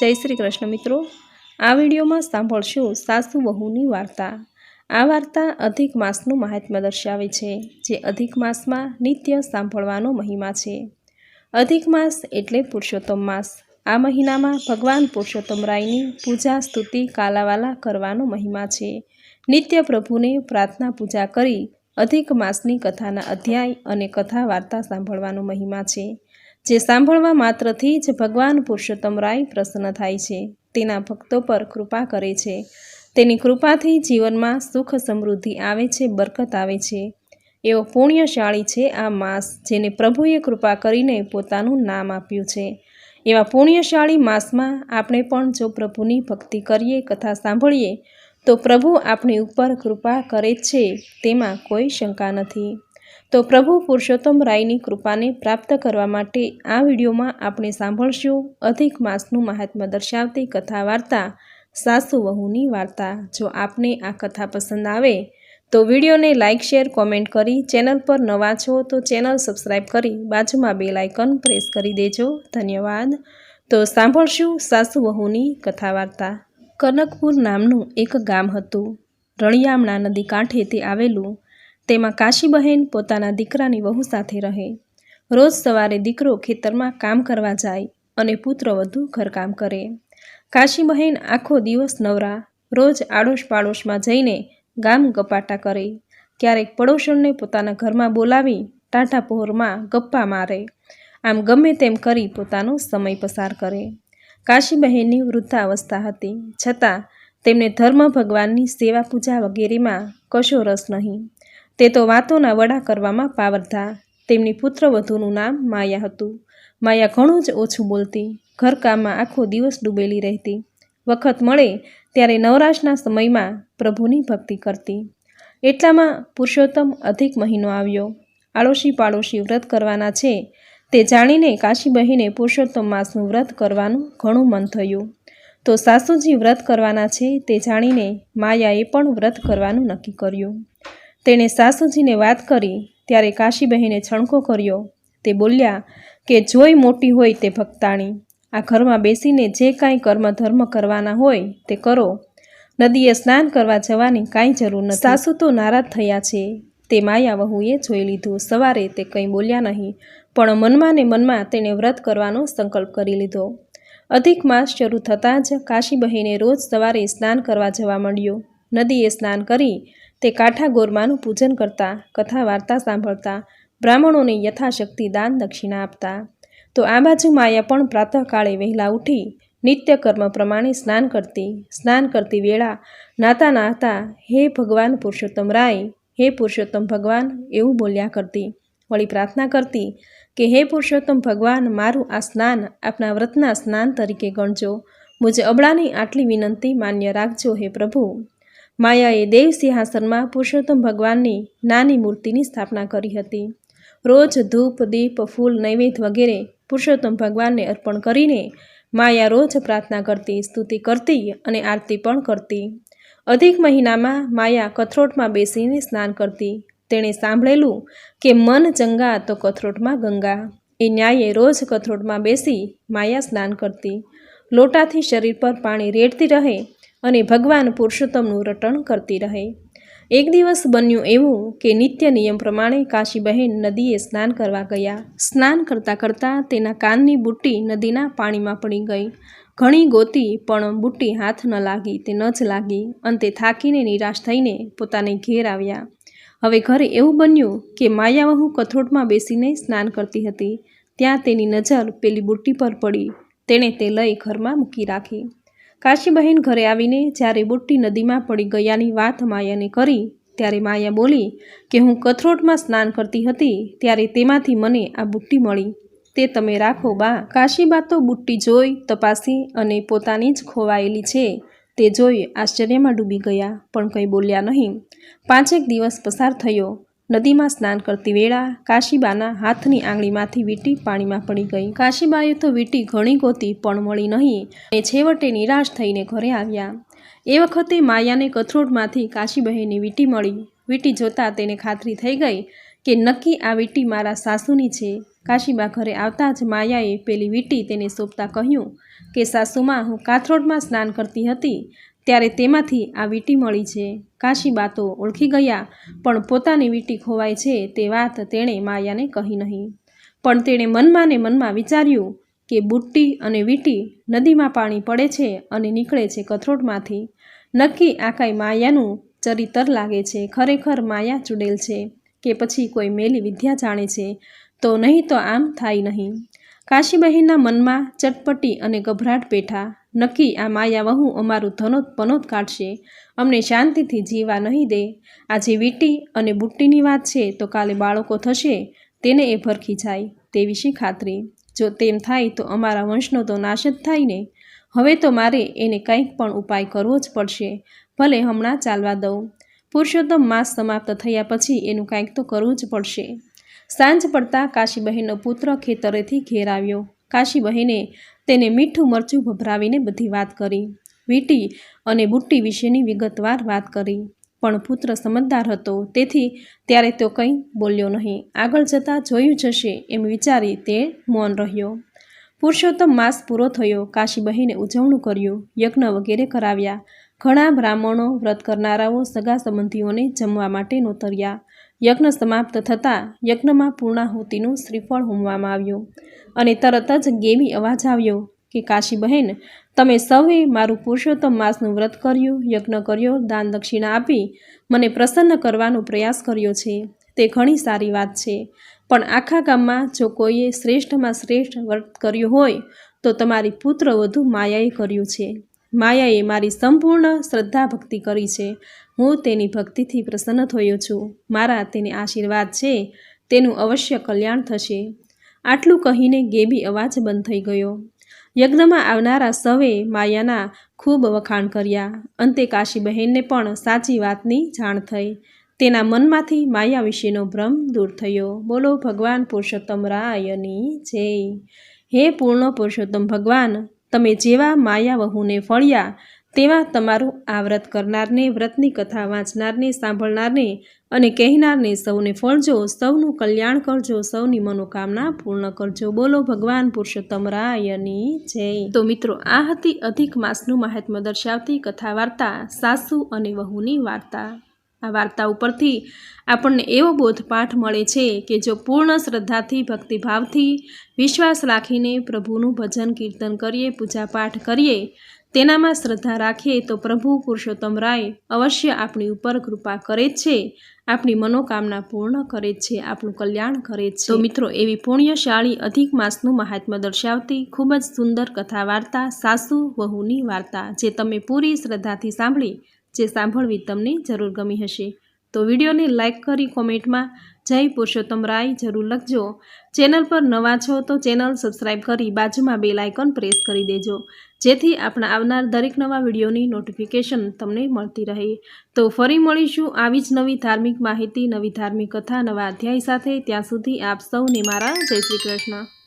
જય શ્રી કૃષ્ણ મિત્રો. આ વિડીયોમાં સાંભળશું સાસુ વહુની વાર્તા. આ વાર્તા અધિક માસનું મહાત્મ્ય દર્શાવે છે, જે અધિક માસમાં નિત્ય સાંભળવાનો મહિમા છે. અધિક માસ એટલે પુરુષોત્તમ માસ. આ મહિનામાં ભગવાન પુરુષોત્તમ રાયની પૂજા, સ્તુતિ, કાલાવાલા કરવાનો મહિમા છે. નિત્ય પ્રભુને પ્રાર્થના પૂજા કરી અધિક માસની કથાના અધ્યાય અને કથા વાર્તા સાંભળવાનો મહિમા છે. જે સાંભળવા માત્રથી જ ભગવાન પુરુષોત્તમ રાય પ્રસન્ન થાય છે. તેના ભક્તો પર કૃપા કરે છે. તેની કૃપાથી જીવનમાં સુખ સમૃદ્ધિ આવે છે, બરકત આવે છે. એવો પુણ્યશાળી છે આ માસ જેને પ્રભુએ કૃપા કરીને પોતાનું નામ આપ્યું છે. એવા પુણ્યશાળી માસમાં આપણે પણ જો પ્રભુની ભક્તિ કરીએ, કથા સાંભળીએ, તો પ્રભુ આપણી ઉપર કૃપા કરે છે, તેમાં કોઈ શંકા નથી. તો પ્રભુ પુરુષોત્તમ રાયની કૃપાને પ્રાપ્ત કરવા માટે આ વિડીયોમાં આપણે સાંભળશું અધિક માસનું મહાત્મ્ય દર્શાવતી કથા વાર્તા, સાસુ વહુની વાર્તા. જો આપને આ કથા પસંદ આવે, તો વિડીયોને લાઇક, શેર, કોમેન્ટ કરી ચેનલ પર નવા છો તો ચેનલ સબસ્ક્રાઈબ કરી બાજુમાં બે લાઇકન પ્રેસ કરી દેજો. ધન્યવાદ. તો સાંભળશું સાસુ વહુની કથા વાર્તા. કનકપુર નામનું એક ગામ હતું. રણિયામણા નદી કાંઠે તે આવેલું તેમાં કાશીબહેન પોતાના દીકરાની વહુ સાથે રહે. રોજ સવારે દીકરો ખેતરમાં કામ કરવા જાય અને પુત્ર વધુ ઘરકામ કરે. કાશીબહેન આખો દિવસ નવરા, રોજ આડોશ પાડોશમાં જઈને ગામ ગપાટા કરે. ક્યારેક પડોશણને પોતાના ઘરમાં બોલાવી ટાટા પહોરમાં ગપ્પા મારે. આમ ગમે તેમ કરી પોતાનો સમય પસાર કરે. કાશીબહેનની વૃદ્ધાવસ્થા હતી. છતાં તેમને ધર્મ ભગવાનની સેવા પૂજા વગેરેમાં કશો રસ નહીં. તે તો વાતોના વડા કરવામાં પાવરધા તેમની પુત્રવધુનું નામ માયા હતું. માયા ઘણું જ ઓછું બોલતી. ઘરકામમાં આખો દિવસ ડૂબેલી રહેતી. વખત મળે ત્યારે નવરાશના સમયમાં પ્રભુની ભક્તિ કરતી. એટલામાં પુરુષોત્તમ અધિક મહિનો આવ્યો. આડોશી પાડોશી વ્રત કરવાના છે તે જાણીને કાશીબહેને પુરુષોત્તમ માસનું વ્રત કરવાનું ઘણું મન થયું. તો સાસુજી વ્રત કરવાના છે તે જાણીને માયાએ પણ વ્રત કરવાનું નક્કી કર્યું. તેણે સાસુજીને વાત કરી, ત્યારે કાશીબહેને છણકો કર્યો. તે બોલ્યા કે જોઈ મોટી હોય તે ભક્તાણી, આ ઘરમાં બેસીને જે કાંઈ કર્મ ધર્મ કરવાના હોય તે કરો. નદીએ સ્નાન કરવા જવાની કાંઈ જરૂર નથી. સાસુ તો નારાજ થયા છે. તે માયા વહુએ જોઈ લીધું. સવારે તે કંઈ બોલ્યા નહીં, પણ મનમાં ને મનમાં તેણે વ્રત કરવાનો સંકલ્પ કરી લીધો. અધિક માસ શરૂ થતાં જ કાશીબહેને રોજ સવારે સ્નાન કરવા જવા માંડ્યો. નદીએ સ્નાન કરી તે કાંઠા ગોરમાનું પૂજન કરતા, કથા વાર્તા સાંભળતા, બ્રાહ્મણોને યથાશક્તિ દાન દક્ષિણા આપતા. તો આ બાજુ માયા પણ પ્રાતઃકાળે વહેલા ઉઠી નિત્ય કર્મ પ્રમાણે સ્નાન કરતી. સ્નાન કરતી વેળા નાતા નાતા, હે ભગવાન પુરુષોત્તમ રાય, હે પુરુષોત્તમ ભગવાન એવું બોલ્યા કરતી. વળી પ્રાર્થના કરતી કે, હે પુરુષોત્તમ ભગવાન, મારું આ સ્નાન આપના વ્રતના સ્નાન તરીકે ગણજો. મુજે અબળાની આટલી વિનંતી માન્ય રાખજો, હે પ્રભુ. માયાએ દેવ સિંહાસનમાં પુરુષોત્તમ ભગવાનની નાની મૂર્તિની સ્થાપના કરી હતી. રોજ ધૂપ, દીપ, ફૂલ, નૈવેદ્ય વગેરે પુરુષોત્તમ ભગવાનને અર્પણ કરીને માયા રોજ પ્રાર્થના કરતી, સ્તુતિ કરતી અને આરતી પણ કરતી. અધિક મહિનામાં માયા કથરોટમાં બેસીને સ્નાન કરતી. તેણે સાંભળેલું કે મન ચંગા તો કથરોટમાં ગંગા. એ ન્યાયે રોજ કથરોટમાં બેસી માયા સ્નાન કરતી. લોટાથી શરીર પર પાણી રેડતી રહે અને ભગવાન પુરુષોત્તમનું રટણ કરતી રહે. એક દિવસ બન્યું એવું કે નિત્ય નિયમ પ્રમાણે કાશીબહેન નદીએ સ્નાન કરવા ગયા. સ્નાન કરતાં કરતાં તેના કાનની બુટ્ટી નદીના પાણીમાં પડી ગઈ. ઘણી ગોતી, પણ બુટ્ટી હાથ ન લાગી, તે ન જ લાગી. અંતે થાકીને નિરાશ થઈને પોતાને ઘેર આવ્યા. હવે ઘરે એવું બન્યું કે માયાવહુ કથોટમાં બેસીને સ્નાન કરતી હતી. ત્યાં તેની નજર પેલી બુટ્ટી પર પડી. તેણે તે લઈ ઘરમાં મૂકી રાખી. કાશીબહેન ઘરે આવીને જ્યારે બુટ્ટી નદીમાં પડી ગયાની વાત માયાને કરી, ત્યારે માયા બોલી કે હું કથરોટમાં સ્નાન કરતી હતી, ત્યારે તેમાંથી મને આ બુટ્ટી મળી. તે તમે રાખો બા. કાશીબા તો બુટ્ટી જોઈ, તપાસી અને પોતાની જ ખોવાયેલી છે. તે જોઈ આશ્ચર્યમાં ડૂબી ગયા, પણ કંઈ બોલ્યા નહીં. પાંચેક દિવસ પસાર થયો. નદીમાં સ્નાન કરતી વેળા કાશીબાના હાથની આંગળીમાંથી વીંટી પાણીમાં પડી ગઈ. કાશીબાએ તો વીટી ઘણી ગોતી, પણ મળી નહીં. અને છેવટે નિરાશ થઈને ઘરે આવ્યા. એ વખતે માયાને કથરોટમાંથી કાશીબહેની વીટી મળી. વીટી જોતાં તેને ખાતરી થઈ ગઈ કે નક્કી આ વીટી મારા સાસુની છે. કાશીબા ઘરે આવતા જ માયાએ પેલી વીટી તેને સોંપતા કહ્યું કે, સાસુમાં, હું કાથરોડમાં સ્નાન કરતી હતી. ત્યારે તેમાંથી આ વીંટી મળી છે. કાશીબા તો ઓળખી ગયા, પણ પોતાની વીંટી ખોવાય છે તે વાત તેણે માયાને કહી નહીં. પણ તેણે મનમાં ને મનમાં વિચાર્યું કે બુટ્ટી અને વીંટી નદીમાં પાણી પડે છે અને નીકળે છે કથરોટમાંથી. નક્કી આ કાંઈ માયાનું ચરિતર લાગે છે. ખરેખર માયા ચૂડેલ છે કે પછી કોઈ મેલી વિદ્યા જાણે છે, તો નહીં તો આમ થાય નહીં. કાશીબહેનના મનમાં ચટપટી અને ગભરાટ બેઠા. નક્કી આ માયા વહુ અમારું ધનોત પનોત કાઢશે. અમને શાંતિથી જીવા નહીં દે. આજે વીંટી અને બુટ્ટીની વાત છે તો કાલે બાળકો થશે, તેને એ ભરખી જાય તે વિશે ખાતરી? જો તેમ થાય તો અમારા વંશનો તો નાશ જ થાય ને. હવે તો મારે એને કંઈક પણ ઉપાય કરવો જ પડશે. ભલે હમણાં ચાલવા દઉં. પુરુષોત્તમ માસ સમાપ્ત થયા પછી એનું કાંઈક તો કરવું જ પડશે. સાંજ પડતા કાશીબહેનનો પુત્ર ખેતરેથી ઘેર આવ્યો. કાશીબહેને તેને મીઠું મરચું ભભરાવીને બધી વાત કરી. વીંટી અને બુટ્ટી વિશેની વિગતવાર વાત કરી. પણ પુત્ર સમજદાર હતો, તેથી ત્યારે તો કંઈ બોલ્યો નહીં. આગળ જતાં જોયું જશે એમ વિચારી તે મૌન રહ્યો. પુરુષોત્તમ માસ પૂરો થયો. કાશીબહેને ઉજવણું કર્યું. યજ્ઞ વગેરે કરાવ્યા. ઘણા બ્રાહ્મણો વ્રત કરનારાઓ સગા સંબંધીઓને જમવા માટે નોતર્યા. યજ્ઞ સમાપ્ત થતાં યજ્ઞમાં પૂર્ણાહુતિનું શ્રીફળ હોમવામાં આવ્યું અને તરત જ ગેવી અવાજ આવ્યો કે, કાશીબહેન, તમે સૌએ મારું પુરુષોત્તમ માસનું વ્રત કર્યું, યજ્ઞ કર્યો, દાન દક્ષિણા આપી, મને પ્રસન્ન કરવાનો પ્રયાસ કર્યો છે. તે ઘણી સારી વાત છે. પણ આખા ગામમાં જો કોઈએ શ્રેષ્ઠમાં શ્રેષ્ઠ વ્રત કર્યું હોય, તો તમારી પુત્ર વધુ માયાએ કર્યું છે. માયાએ મારી સંપૂર્ણ શ્રદ્ધા ભક્તિ કરી છે. હું તેની ભક્તિથી પ્રસન્ન થયો છું. મારા તેને આશીર્વાદ છે. તેનું અવશ્ય કલ્યાણ થશે. આટલું કહીને ગેબી અવાજ બંધ થઈ ગયો. યજ્ઞમાં આવનારા સવે માયાના ખૂબ વખાણ કર્યા. અંતે કાશીબહેનને પણ સાચી વાતની જાણ થઈ. તેના મનમાંથી માયા વિશેનો ભ્રમ દૂર થયો. બોલો ભગવાન પુરુષોત્તમ રાયની જય. હે પૂર્ણ પુરુષોત્તમ ભગવાન તમે જેવા માયા વહુને ફળ્યા, તેવા તમારું આ વ્રત કરનારને, વ્રતની કથા વાંચનારને, સાંભળનારને અને કહેનારને સૌને ફળજો, સૌનું કલ્યાણ કરજો, સૌની મનોકામના પૂર્ણ કરજો. બોલો ભગવાન પુરુષોત્તમ રાયની જય. તો મિત્રો, આ હતી અધિક માસનું મહાત્મ્ય દર્શાવતી કથા વાર્તા સાસુ અને વહુની વાર્તા. આ વાર્તા ઉપરથી આપણને એવો બોધપાઠ મળે છે કે જો પૂર્ણ શ્રદ્ધાથી, ભક્તિભાવથી વિશ્વાસ રાખીને પ્રભુનું ભજન કીર્તન કરીએ, પૂજાપાઠ કરીએ, તેનામાં શ્રદ્ધા રાખીએ, તો પ્રભુ પુરુષોત્તમ રાય અવશ્ય આપણી ઉપર કૃપા કરે જ છે, આપણી મનોકામના પૂર્ણ કરે જ છે, આપણું કલ્યાણ કરે છે. તો મિત્રો, એવી પુણ્યશાળી અધિક માસનું મહાત્મ્ય દર્શાવતી ખૂબ જ સુંદર કથા વાર્તા સાસુ વહુની વાર્તા, જે તમે પૂરી શ્રદ્ધાથી સાંભળી જે સાંભળવી તમને જરૂર ગમી હશે. તો વિડીયોને લાઇક કરી કોમેન્ટમાં જય પુરુષોત્તમ રાય જરૂર લખજો. ચેનલ પર નવા છો તો ચેનલ સબસ્ક્રાઈબ કરી બાજુમાં બેલ લાઇકન પ્રેસ કરી દેજો. જેથી આપણા આવનાર દરેક નવા વિડીયોની નોટિફિકેશન તમને મળતી રહે. તો ફરી મળીશું આવી જ નવી ધાર્મિક માહિતી, નવી ધાર્મિક કથા, નવા અધ્યાય સાથે. ત્યાં સુધી આપ સૌને મારા જય શ્રી કૃષ્ણ.